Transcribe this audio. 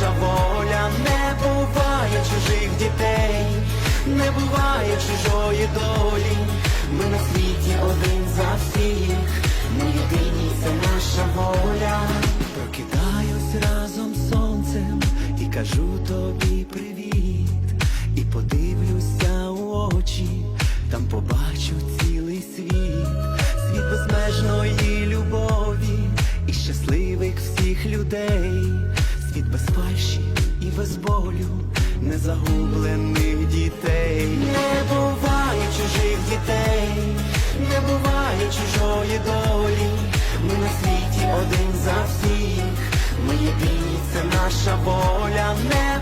наша воля, не буває чужих дітей, не буває чужої долі, ми на світі один за всіх, ми єдині, це наша воля. Прокидаюсь разом з сонцем і кажу тобі привіт, і подивлюся у очі, там побачу цілий світ, світ безмежної любові і щасливих всіх людей, незагублених дітей. Не буває чужих дітей, не буває чужої долі. Ми на світі один за всіх, ми єдині, це наша воля, не